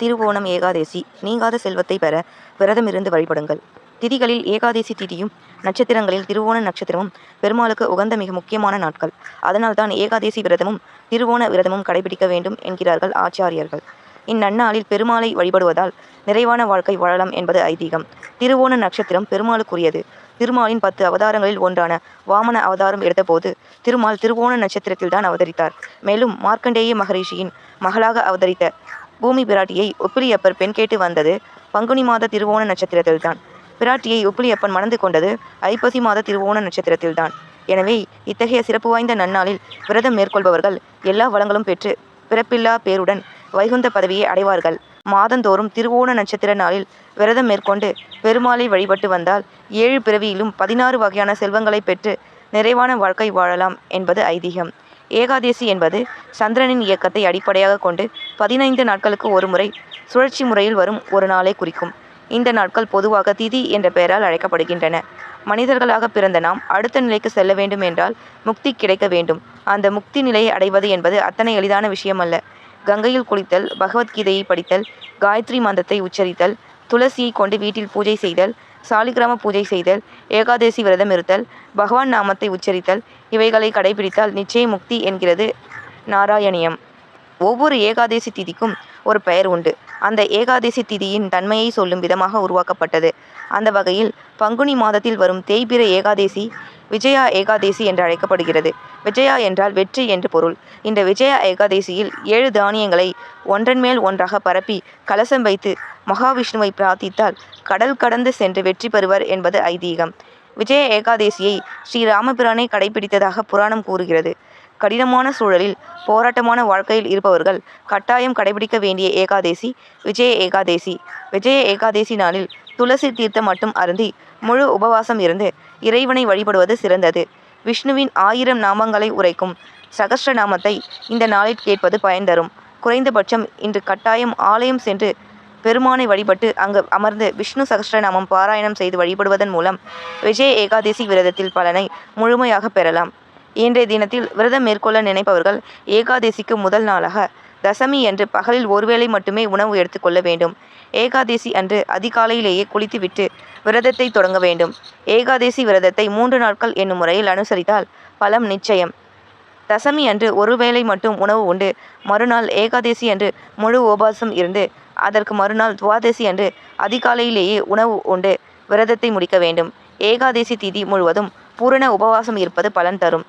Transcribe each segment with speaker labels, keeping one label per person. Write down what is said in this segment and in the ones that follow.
Speaker 1: திருவோணம் ஏகாதேசி நீங்காத செல்வத்தை பெற விரதமிருந்து வழிபடுங்கள். திதிகளில் ஏகாதேசி திதியும் நட்சத்திரங்களில் திருவோண நட்சத்திரமும் பெருமாளுக்கு உகந்த மிக முக்கியமான நாட்கள். அதனால்தான் ஏகாதேசி விரதமும் திருவோண விரதமும் கடைபிடிக்க வேண்டும் என்கிறார்கள் ஆச்சாரியர்கள் இந்நன்னாளில் பெருமாளை வழிபடுவதால் நிறைவான வாழ்க்கை வாழலாம் என்பது ஐதீகம். திருவோண நட்சத்திரம் பெருமாளுக்குரியது. திருமாலின் பத்து அவதாரங்களில் ஒன்றான வாமன அவதாரம் எடுத்தபோது திருமால் திருவோண நட்சத்திரத்தில்தான் அவதரித்தார். மேலும் மார்க்கண்டேய மகரிஷியின் மகளாக அவதரித்த பூமி பிராட்டியை உப்பிலியப்பர் பெண் கேட்டு வந்தது பங்குனி மாத திருவோண நட்சத்திரத்தில்தான். பிராட்டியை உப்பிலியப்பன் மணந்து கொண்டது ஐப்பசி மாத திருவோண நட்சத்திரத்தில்தான். எனவே இத்தகைய சிறப்பு வாய்ந்த நன்னாளில் விரதம் மேற்கொள்பவர்கள் எல்லா வளங்களும் பெற்று பிறப்பில்லா பேருடன் வைகுந்த பதவியை அடைவார்கள். மாதந்தோறும் திருவோண நட்சத்திர நாளில் விரதம் மேற்கொண்டு பெருமாளை வழிபட்டு வந்தால் ஏழு பிறவியிலும் பதினாறு வகையான செல்வங்களை பெற்று நிறைவான வாழ்க்கை வாழலாம் என்பது ஐதீகம். ஏகாதேசி என்பது சந்திரனின் இயக்கத்தை அடிப்படையாக கொண்டு பதினைந்து நாட்களுக்கு ஒருமுறை சுழற்சி முறையில் வரும் ஒரு நாளை குறிக்கும். இந்த நாட்கள் பொதுவாக திதி என்ற பெயரால் அழைக்கப்படுகின்றன. மனிதர்களாக பிறந்த நாம் அடுத்த நிலைக்கு செல்ல வேண்டும் என்றால் முக்தி கிடைக்க வேண்டும். அந்த முக்தி நிலையை அடைவது என்பது அத்தனை எளிதான விஷயமல்ல. கங்கையில் குளித்தல் பகவத்கீதையை படித்தல் காயத்ரி மந்திரத்தை உச்சரித்தல் துளசியை கொண்டு வீட்டில் பூஜை செய்தல் சாலிகிராம பூஜை செய்தல் ஏகாதேசி விரதம் இருத்தல் பகவான் நாமத்தை உச்சரித்தல் இவைகளை கடைபிடித்தால் நிச்சய முக்தி என்கிறது நாராயணியம். ஒவ்வொரு ஏகாதேசி திதிக்கும் ஒரு பெயர் உண்டு. அந்த ஏகாதேசி திதியின் தன்மையை சொல்லும் விதமாக உருவாக்கப்பட்டது. அந்த வகையில் பங்குனி மாதத்தில் வரும் தேய்பிர ஏகாதேசி விஜயா ஏகாதேசி என்று அழைக்கப்படுகிறது. விஜயா என்றால் வெற்றி என்று பொருள். இந்த விஜயா ஏகாதேசியில் ஏழு தானியங்களை ஒன்றன் மேல் ஒன்றாக பரப்பி கலசம் வைத்து மகாவிஷ்ணுவை பிரார்த்தித்தால் கடல் கடந்து சென்று வெற்றி பெறுவர் என்பது ஐதீகம். விஜய ஏகாதேசியை ஸ்ரீராமபிரானே கடைபிடித்ததாக புராணம் கூறுகிறது. கடினமான சூழலில் போராட்டமான வாழ்க்கையில் இருப்பவர்கள் கட்டாயம் கடைபிடிக்க வேண்டிய ஏகாதேசி விஜய ஏகாதேசி. விஜய ஏகாதேசி நாளில் துளசி தீர்த்தம் மட்டும் அருந்தி முழு உபவாசம் இருந்து இறைவனை வழிபடுவது சிறந்தது. விஷ்ணுவின் ஆயிரம் நாமங்களை உரைக்கும் சகஸ்ர நாமத்தை இந்த நாளில் கேட்பது பயன் தரும். குறைந்தபட்சம் இன்று கட்டாயம் ஆலயம் சென்று பெருமானை வழிபட்டு அங்கு அமர்ந்து விஷ்ணு சகஸ்ரநாமம் பாராயணம் செய்து வழிபடுவதன் மூலம் விஜய ஏகாதசி விரதத்தில் பலனை முழுமையாக பெறலாம். இன்றைய தினத்தில் விரதம் மேற்கொள்ள நினைப்பவர்கள் ஏகாதசிக்கு முதல் நாளாக தசமி அன்று பகலில் ஒருவேளை மட்டுமே உணவு எடுத்துக்கொள்ள வேண்டும். ஏகாதசி அன்று அதிகாலையிலேயே குளித்துவிட்டு விரதத்தை தொடங்க வேண்டும். ஏகாதசி விரதத்தை மூன்று நாட்கள் என்னும் முறையில் அனுசரித்தால் பலம் நிச்சயம். தசமி அன்று ஒருவேளை மட்டும் உணவு உண்டு மறுநாள் ஏகாதசி அன்று முழு உபவாசம் இருந்து அதற்கு மறுநாள் துவாதசி அன்று அதிகாலையிலேயே உணவு உண்டு விரதத்தை முடிக்க வேண்டும். ஏகாதசி திதி முழுவதும் பூரண உபவாசம் இருப்பது பலன் தரும்.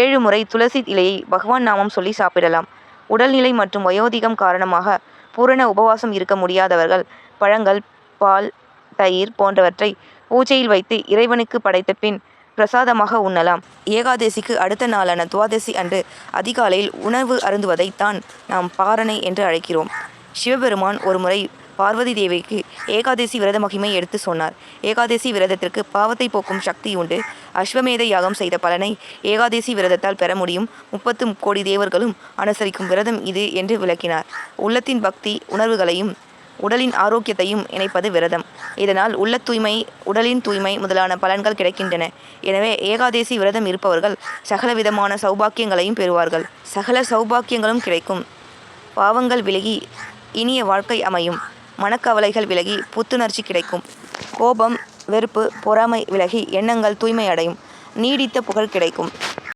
Speaker 1: ஏழு முறை துளசி இலையை பகவான் நாமம் சொல்லி சாப்பிடலாம். உடல்நிலை மற்றும் வயோதிகம் காரணமாக பூரண உபவாசம் இருக்க முடியாதவர்கள் பழங்கள் பால் தயிர் போன்றவற்றை பூஜையில் வைத்து இறைவனுக்கு படைத்த பின் பிரசாதமாக உண்ணலாம். ஏகாதசிக்கு அடுத்த நாளான துவாதசி அன்று அதிகாலையில் உணவு அருந்துவதை தான் நாம் பாரணை என்று அழைக்கிறோம். சிவபெருமான் ஒருமுறை பார்வதி தேவிக்கு ஏகாதசி விரத மகிமை எடுத்து சொன்னார். ஏகாதசி விரதத்திற்கு பாவத்தை போக்கும் சக்தி உண்டு. அஸ்வமேத யாகம் செய்த பலனை ஏகாதசி விரதத்தால் பெற முடியும். முப்பத்து கோடி தேவர்களும் அனுசரிக்கும் விரதம் இது என்று விளக்கினார். உள்ளத்தின் பக்தி உணர்வுகளையும் உடலின் ஆரோக்கியத்தையும் இணைப்பது விரதம். இதனால் உள்ள தூய்மை உடலின் தூய்மை முதலான பலன்கள் கிடைக்கின்றன. எனவே ஏகாதேசி விரதம் இருப்பவர்கள் சகலவிதமான சௌபாக்கியங்களையும் பெறுவார்கள். சகல சௌபாக்கியங்களும் கிடைக்கும். பாவங்கள் விலகி இனிய வாழ்க்கை அமையும். மனக்கவலைகள் விலகி புத்துணர்ச்சி கிடைக்கும். கோபம் வெறுப்பு பொறாமை விலகி எண்ணங்கள் தூய்மை அடையும். நீடித்த புகழ் கிடைக்கும்.